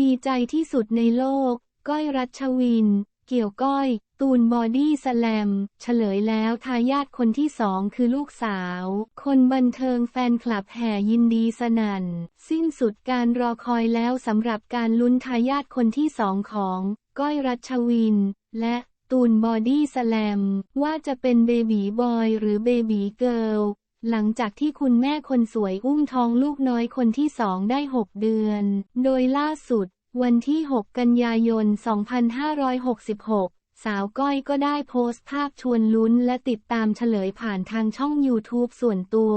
ดีใจที่สุดในโลก ก้อยรัชวิน เกี่ยวก้อย ตูนบอดี้สแลม เฉลยแล้วทายาทคนที่สองคือลูกสาว คนบันเทิงแฟนคลับแห่ยินดีสนั่น สิ้นสุดการรอคอยแล้วสำหรับการลุ้นทายาทคนที่สองของ ก้อยรัชวิน และตูนบอดี้สแลม ว่าจะเป็นเบบีบอยหรือเบบีเกิร์ล หลังจากที่คุณแม่คนสวยอุ้มท้องลูกน้อยคนที่สองได้ 6 เดือน โดยล่าสุด วันที่ 6 กันยายน 2566 สาวก้อยก็ได้โพสต์ภาพชวนลุ้นและติดตามเฉลยผ่านทางช่อง YouTube ส่วนตัว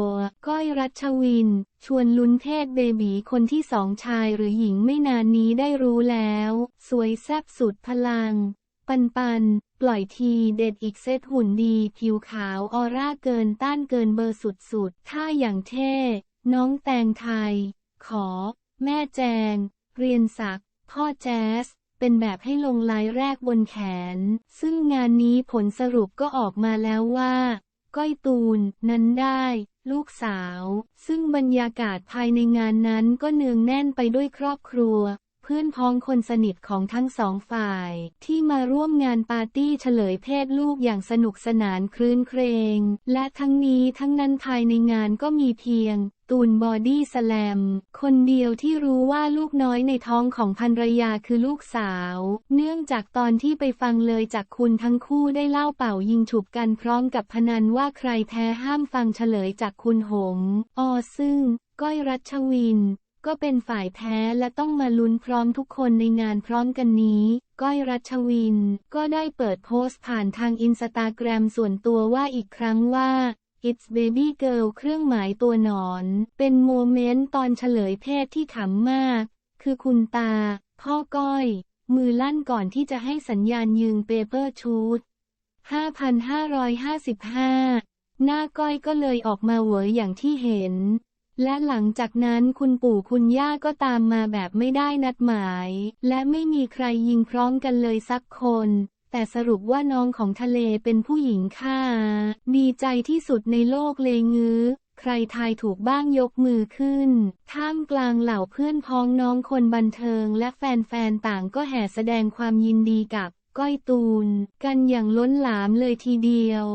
ก้อยรัชวิน ชวนลุ้นเพศเบบีคนที่สองชายหรือหญิงไม่นานนี้ได้รู้แล้ว สวยแซ่บสุดพลัง ปันปัน ปล่อยทีเด็ดอีกเซตหุ่นดีผิวขาวออร่าเกินต้านเกินเบอร์สุดๆท่าอย่างเท่ น้องแตงไทย ขอ แม่แจง เรียนศักดิ์พ่อแจ๊สเป็นแบบให้ลงลายแรกบนแขน ซึ่งงานนี้ผลสรุปก็ออกมาแล้วว่า ก้อยตูนนั้นได้ ลูกสาว ซึ่งบรรยากาศภายในงานนั้นก็เนืองแน่นไปด้วยครอบครัว เพื่อนพ้องคนสนิทของทั้งสองฝ่าย ที่มาร่วมงานปาร์ตี้เฉลยเพศลูกอย่างสนุกสนานคลื่นเครง และทั้งนี้ทั้งนั้นภายในงานก็มีเพียง ตูนบอดี้สแลม คนเดียวที่รู้ว่าลูกน้อยในท้องของภรรยาคือลูกสาว เนื่องจากตอนที่ไปฟังเลยจากคุณทั้งคู่ได้เล่าเป่ายิงฉุบกันพร้อมกับพนันว่าใครแพ้ห้ามฟังเฉลยจากคุณหงออซึ่ง ก้อยรัชวิน ก็เป็นฝ่ายแพ้และต้องมาลุ้นพร้อมทุกคนในงานพร้อมกันนี้ ก้อยรัชวิน ก็ได้เปิดโพสต์ผ่านทางอินสตาแกรมส่วนตัวว่าอีกครั้งว่า It's Baby Girl เครื่องหมายตัวหนอน เป็นโมเมนต์ตอนเฉลยเพศที่ขำมาก คือคุณตา พ่อก้อย มือลั่นก่อนที่จะให้สัญญาณยืงเปเปอร์ชูด5,555 หน้าก้อยก็เลยออกมาเหวออย่างที่เห็น และหลังจากนั้นคุณปู่คุณย่าก็ตามมาแบบไม่ได้นัดหมาย และไม่มีใครยิงพร้อมกันเลยสักคน แต่สรุปว่าน้องของทะเลเป็นผู้หญิงค่ะ ดีใจที่สุดในโลกเลยงื้อ ใครทายถูกบ้างยกมือขึ้น ท่ามกลางเหล่าเพื่อนพ้องน้องคนบันเทิงและแฟนๆต่างก็แห่แสดงความยินดีกับ ก้อยตูน กันอย่างล้นหลามเลยทีเดียว